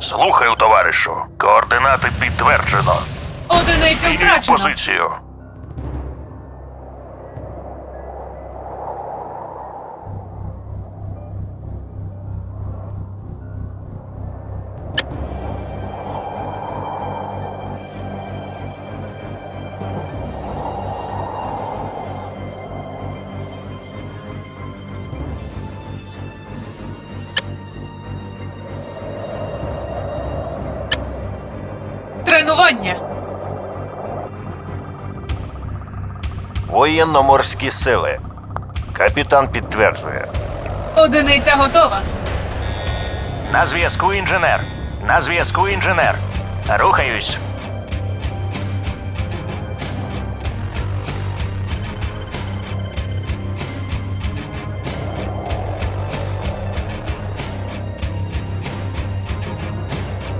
Слухаю, товаришу. Координати підтверджено. Одиницю Змінюю втрачено. позицію. Воєнно-морські сили. Капітан підтверджує. Одиниця готова. На зв'язку інженер. На зв'язку інженер. Рухаюсь.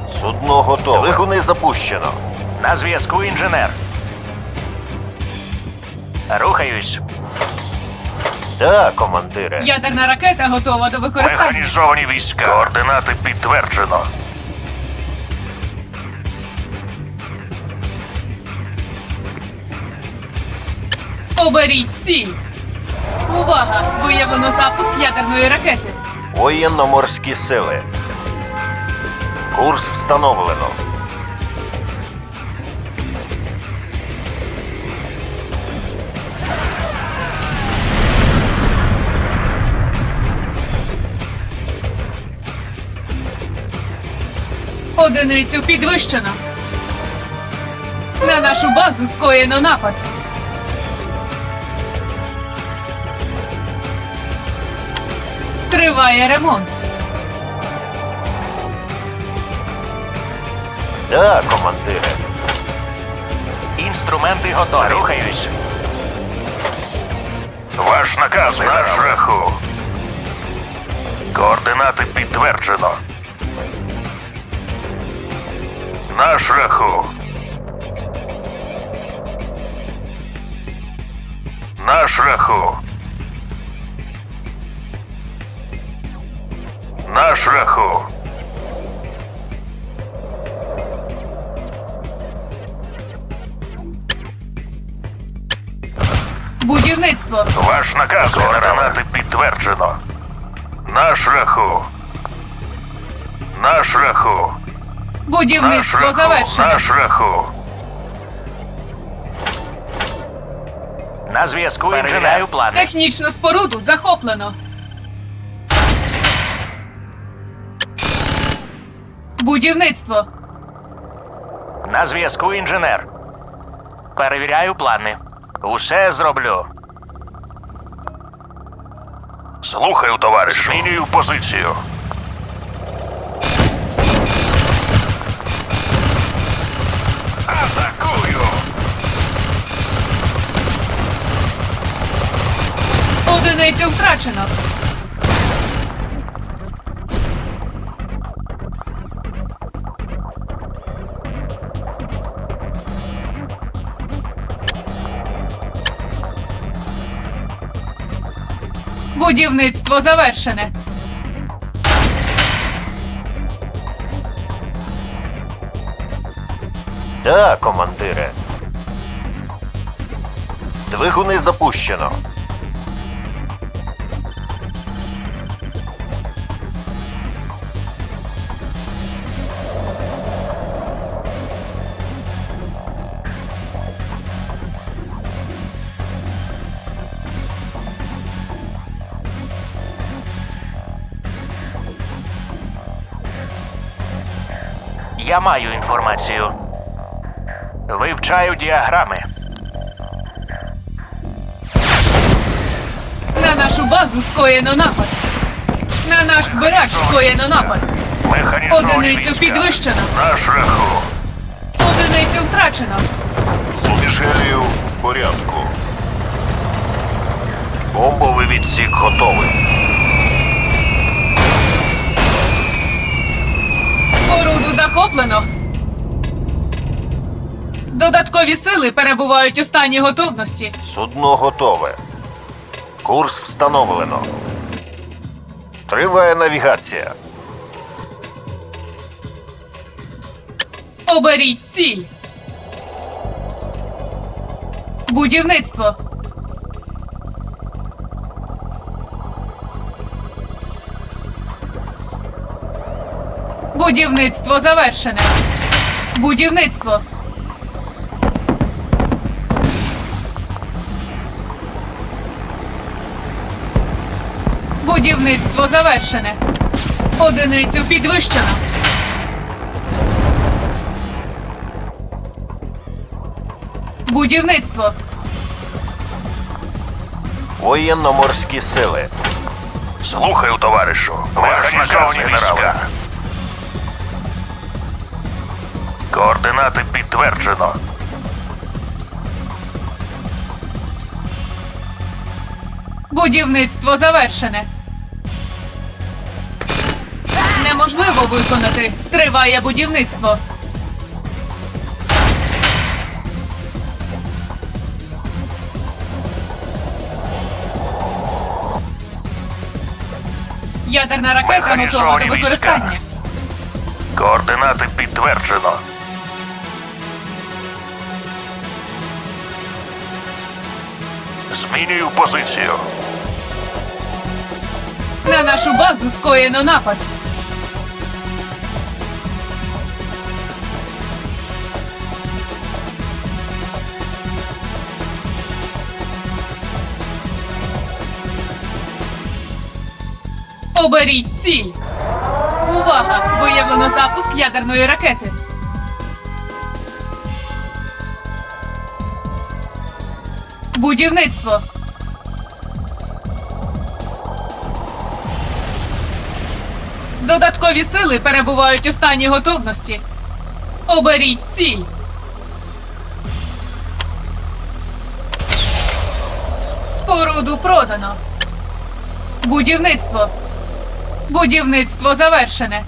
Судно готове. Двигуни запущено. На зв'язку інженер. Рухаюсь. Да, командире. Ядерна ракета готова до використання. Механізовані війська. Координати підтверджено. Оберіть ціль. Увага! Виявлено запуск ядерної ракети. Воєнно-морські сили. Курс встановлено. Одиницю підвищено. На нашу базу скоєно напад. Триває ремонт. Да, командире. Інструменти готові. Рухаюсь. Ваш наказ на шляху. Координати підтверджено. На шляху. На шляху. На шляху. Будівництво. Ваш наказ координати підтверджено. На шляху. На шляху. Будівництво завершено. На шляху. На зв'язку інженер. плани. Технічну споруду захоплено. Будівництво. На зв'язку інженер. Перевіряю плани. Усе зроблю. Слухаю, товаришу. Змінюю позицію. Атакую! Одиницю втрачено. Будівництво завершене. Да, командире. Двигуни запущено. Я маю інформацію. Вивчаю діаграми. На нашу базу скоєно напад. На наш збирач скоєно напад. Механізовані Одиницю війська. підвищено. На шляху. Одиницю втрачено. Суміш гелію в порядку. Бомбовий відсік готовий. Захоплено. Додаткові сили перебувають у стані готовності. Судно готове. Курс встановлено. Триває навігація. Оберіть ціль. Будівництво. Будівництво завершене. Будівництво. Будівництво завершене. Одиницю підвищено. Будівництво. Воєнно-морські сили. Слухаю, товаришу. Механізовані війська. Координати підтверджено. Будівництво завершене. Неможливо виконати. Триває будівництво. Ядерна ракета готова до використання. Координати підтверджено. Змінюю позицію. На нашу базу скоєно напад. Оберіть ціль. Увага! Виявлено запуск ядерної ракети. Будівництво. Додаткові сили перебувають у стані готовності. Оберіть ціль. Споруду продано. Будівництво. Будівництво завершене.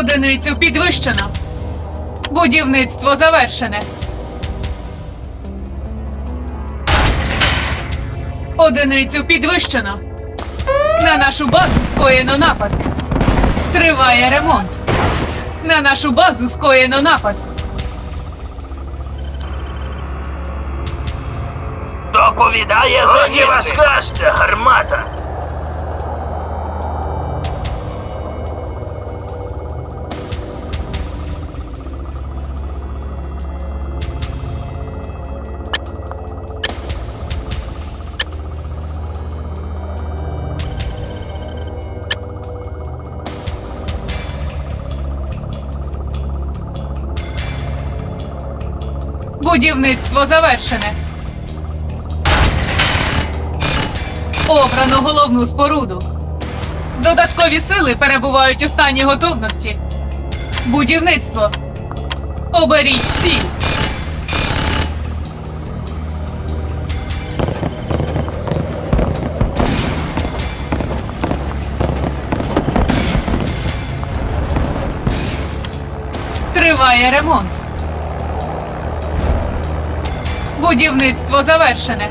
Одиницю підвищено. Будівництво завершене. Одиницю підвищено. На нашу базу скоєно напад. Триває ремонт. На нашу базу скоєно напад. Доповідає Годі вас кастя, Будівництво завершене. Обрано головну споруду. Додаткові сили перебувають у стані готовності. Будівництво. Оберіть ціль. Триває ремонт. Будівництво завершене.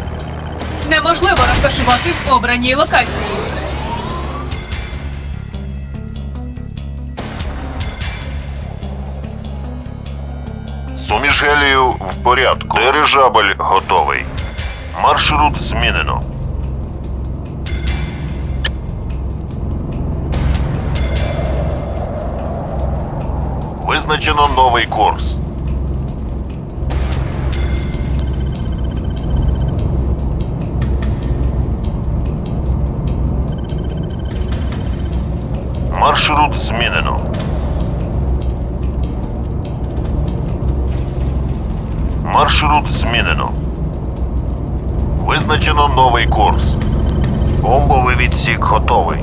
Неможливо розташувати в обраній локації. Суміш гелію в порядку. Дирижабль готовий. Маршрут змінено. Визначено новий курс. Маршрут змінено. Маршрут змінено. Визначено новий курс. Бомбовий відсік готовий.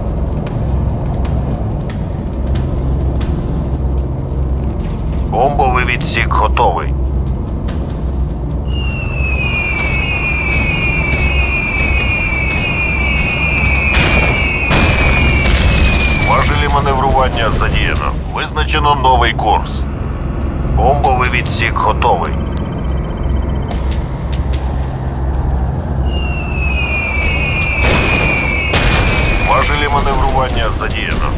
Бомбовий відсік готовий. Маневрування задіяно. Визначено новий курс. Бомбовий відсік готовий. Важелі маневрування задіяно.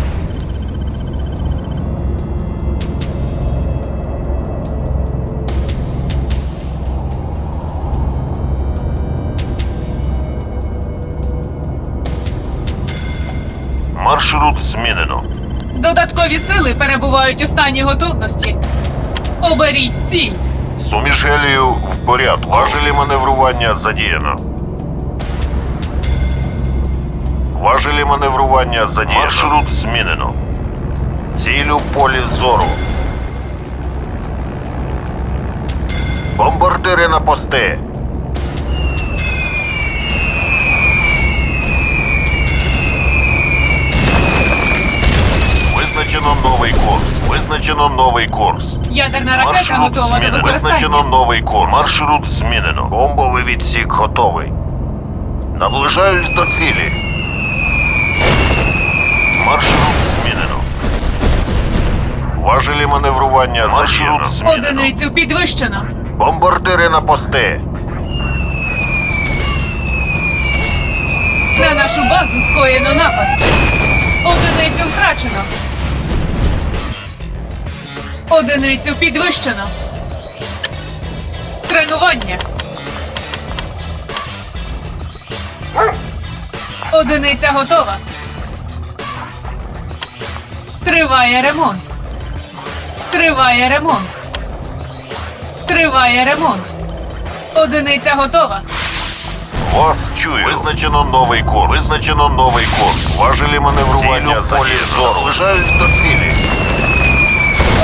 Маршрут змінено. Додаткові сили перебувають у стані готовності. Оберіть ціль. Суміш гелію в порядку. Важелі маневрування задіяно. Важелі маневрування задіяно. Маршрут змінено. Ціль у полі зору. Бомбардири на пости. Визначено новий курс. Визначено новий курс. Ядерна ракета готова до змінено. Визначено використання. новий курс. Маршрут змінено. Бомбовий відсік готовий. Наближаюсь до цілі. Маршрут змінено. Важелі маневрування Маршрут змінено. Одиницю підвищено. Бомбардири на пости. На нашу базу скоєно напад. Одиницю втрачено. Одиницю підвищено. Тренування. Одиниця готова. Триває ремонт. Триває ремонт. Триває ремонт. Одиниця готова. Вас чую. Визначено новий курс. Визначено новий курс. Важелі маневрування задіяно. Наближаюсь до цілі.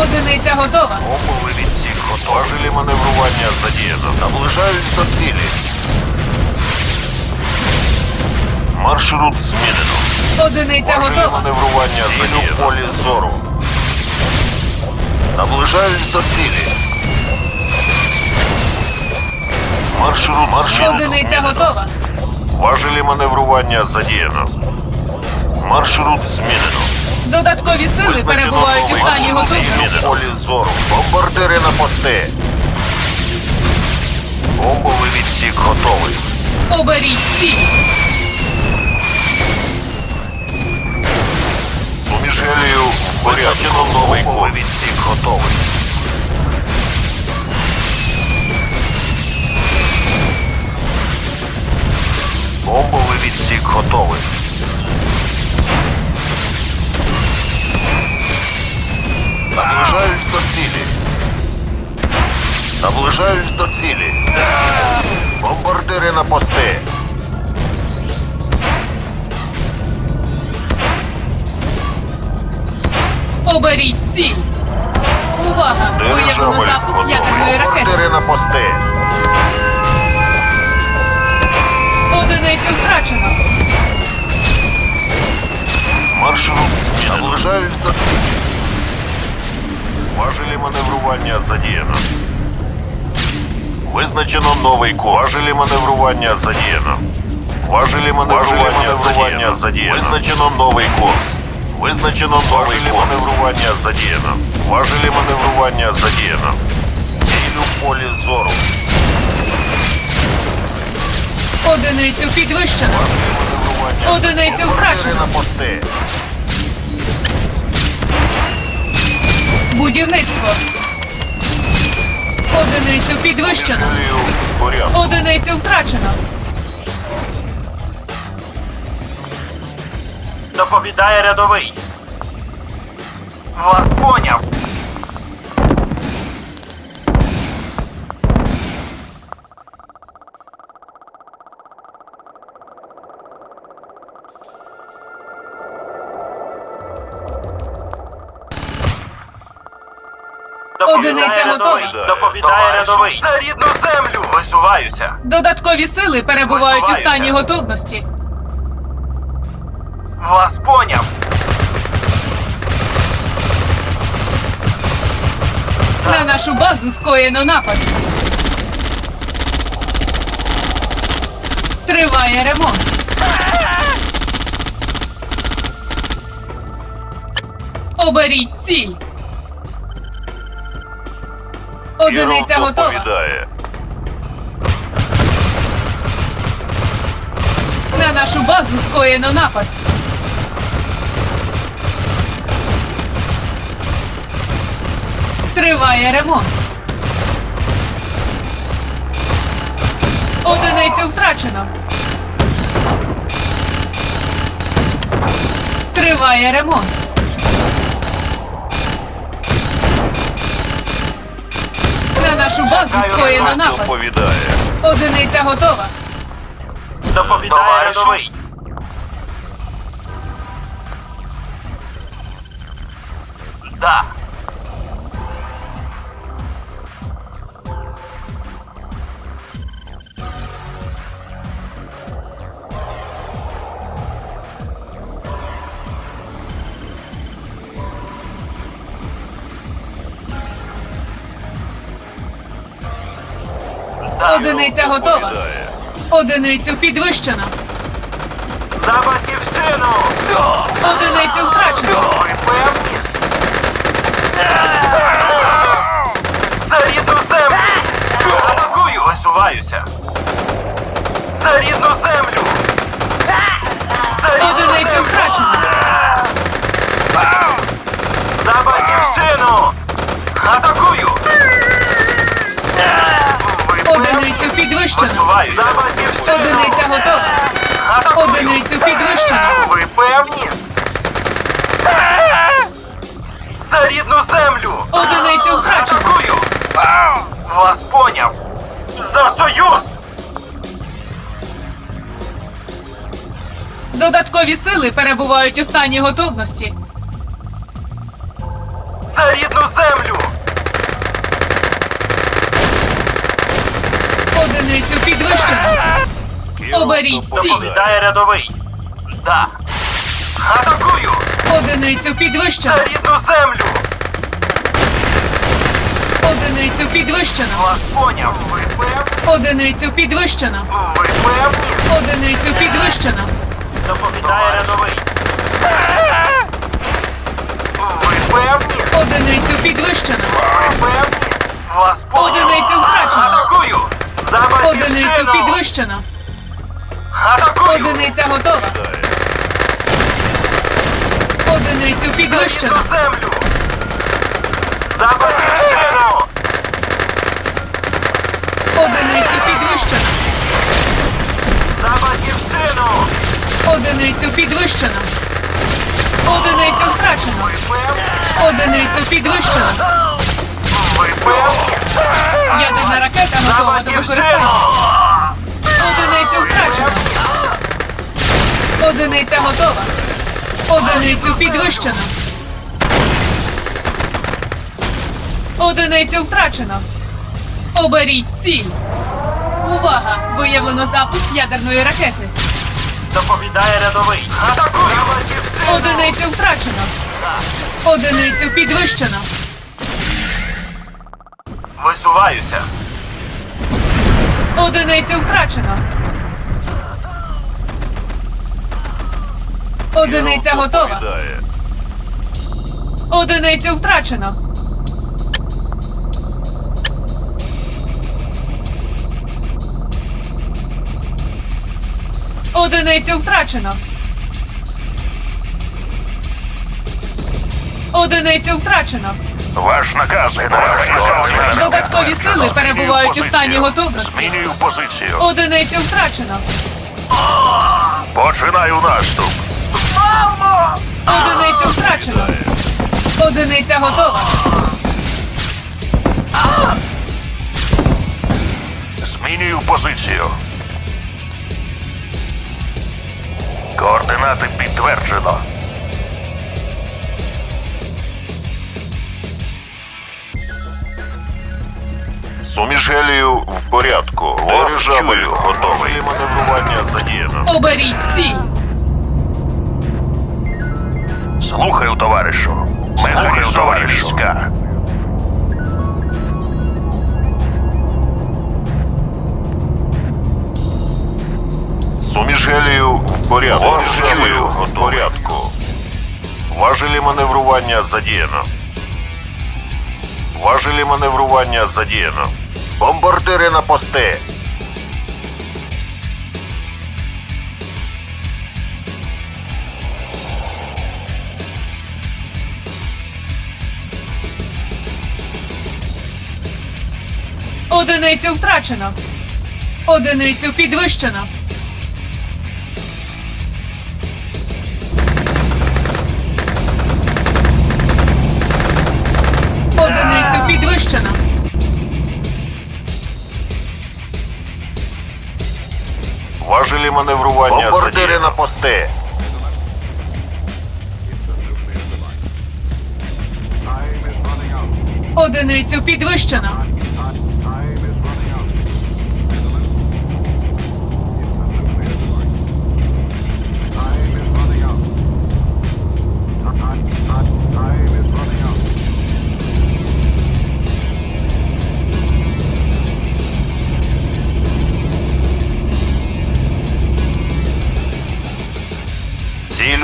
Одиниця готова. Бомбовий відсік готовий. Важелі маневрування задіяно. Наближаюсь до цілі. Маршрут змінено. Одиниця Важелі готова. маневрування задіяно. в полі зору. Наближаюсь до цілі. Маршрут, маршрут Одиниця змінено. готова. Важелі маневрування задіяно. Маршрут змінено. Додаткові сили перебувають у стані готовності. полі зору. Бомбардири на пости. Бомбовий відсік готовий. Оберіть ціль. Сумішелію в порядку. новий Бомбовий відсік готовий. Бомбовий відсік готовий. Наближаюсь до цілі. Наближаюсь до цілі. Бомбардири на пости. Оберіть ціль. Увага! Виявили запуск ядерної ракети. Бомбардири на пости. Важелі маневрування задіяно. Визначено новий курс. Важелі маневрування задіяно. Важелі маневрування задіяно. задіяно. Визначено новий курс. Визначено новий Важелі маневрування задіяно. Важелі маневрування задіяно. Ціль у полі зору. Одиницю підвищено. Одиницю втрачено. на пости. Будівництво. Одиницю підвищено. Одиницю втрачено. Доповідає рядовий. Вас поняв. Одиниця готова. Доповідає рядовий. За рідну землю. Висуваюся. Додаткові сили перебувають у Висуваюся. стані готовності. Вас поняв. На нашу базу скоєно напад. Триває ремонт. Оберіть ціль. Одиниця готова. доповідає. На нашу базу скоєно напад. Триває ремонт. Одиницю втрачено. Триває ремонт. На нашу базу скоєно напад. доповідає. Одиниця готова. Доповідає рядовий. Да. Одиниця готова. Одиницю підвищено. За батьківщину! Одиницю втрачено. Ви певні? За рідну землю! Атакую! Висуваюся! За рідну землю! За рідну Одиницю землю! втрачено. Одиниця готова. Одиницю підвищено. Ви певні? За рідну землю! Одиницю втрачено. Атакую! Вас поняв! За союз! Додаткові сили перебувають у стані готовності. За рідну землю! Одиницю підвищено. Оберіть ціль. доповідає. рядовий. Да. Атакую! Одиницю підвищено. За рідну землю! Одиницю підвищено. Вас поняв! Ви певні? Одиницю підвищено. Ви певні? Одиницю підвищено. Доповідає рядовий. Ви певні? Одиницю підвищено. Ви певні? Вас поняв! Одиницю втрачено. Атакую! Одиницю підвищено. Атакую! Одиниця готова. Одиницю підвищено. землю! За батьківщину! Одиницю підвищено. За батьківщину! Одиницю підвищено. Одиницю втрачено. Одиницю підвищено. Ядерна ракета готова до використання. Одиницю втрачено. Одиниця готова. Одиницю підвищено. Одиницю втрачено. Оберіть ціль. Увага! Виявлено запуск ядерної ракети. Доповідає рядовий. Атакую! Одиницю втрачено. Одиницю підвищено. Висуваюся. Одиницю втрачено. Одиниця готова. Одиницю втрачено. Одиницю втрачено. Одиницю втрачено. Ваш наказ, генерал. Додаткові сили перебувають у стані готовності. Змінюю позицію. Одиницю втрачено. Починаю наступ. Одиницю втрачено. Одиниця готова. Змінюю позицію. Координати підтверджено. Суміш гелію в порядку. Дирижабль готовий. Маневрування задіяно. Оберіть ціль. Слухаю, товаришу. Механізовані війська. Суміш гелію в порядку. Важелі в порядку. Важелі маневрування задіяно. Важелі маневрування задіяно. Бомбардири на пости. Одиницю втрачено. Одиницю підвищено. Важелі Бомбардири на пости. Одиницю підвищено.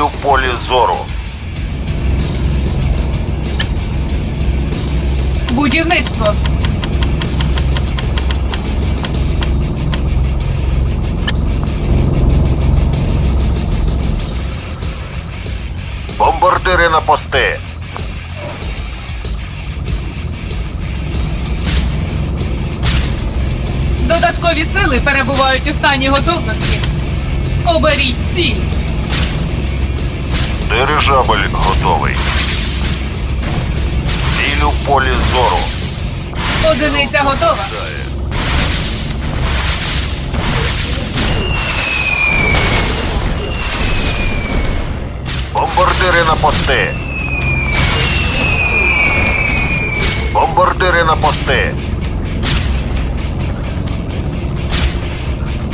Ціль у полі зору. Будівництво. Бомбардири на пости. Додаткові сили перебувають у стані готовності. Оберіть ціль. Дирижабль готовий. Ціль у полі зору. Одиниця готова. Бомбардири на пости. Бомбардири на пости.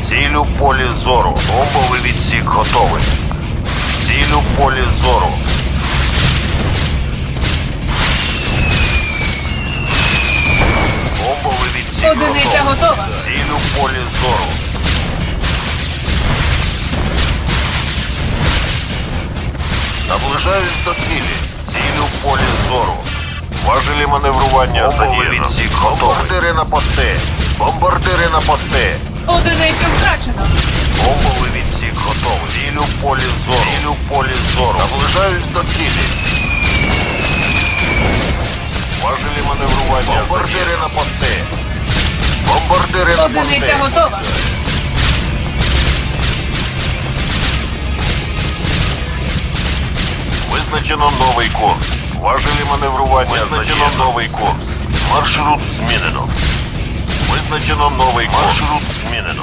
Ціль у полі зору. Бомбовий відсік готовий. Ціль у полі зору. Бомбовий відсік Одиниця готова. Ціль у полі зору. Наближаюсь до цілі. Ціль у полі зору. Важелі маневрування задіяно. відсік готовий. Бомбардири на пости. Бомбардири на пости. Одиницю втрачено. Бомбовий Ціль у полі зору. Ціль у полі зору. Наближаюсь до цілі. Важелі маневрування Бомбардири на пости. Бомбардири на Одиниця готова. Визначено новий курс. Важелі маневрування Визначено новий курс. Маршрут змінено. Визначено новий курс. Маршрут змінено.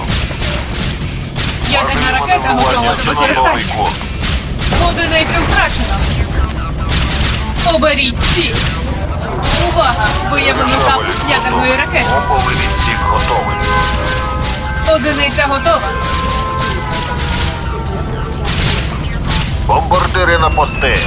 Ядерна ракета готова до використання. Одиницю втрачено. Оберіть ці. Увага! Виявлено запуск ядерної ракети. Оповий відсік готовий. Одиниця готова. Бомбардири на пости.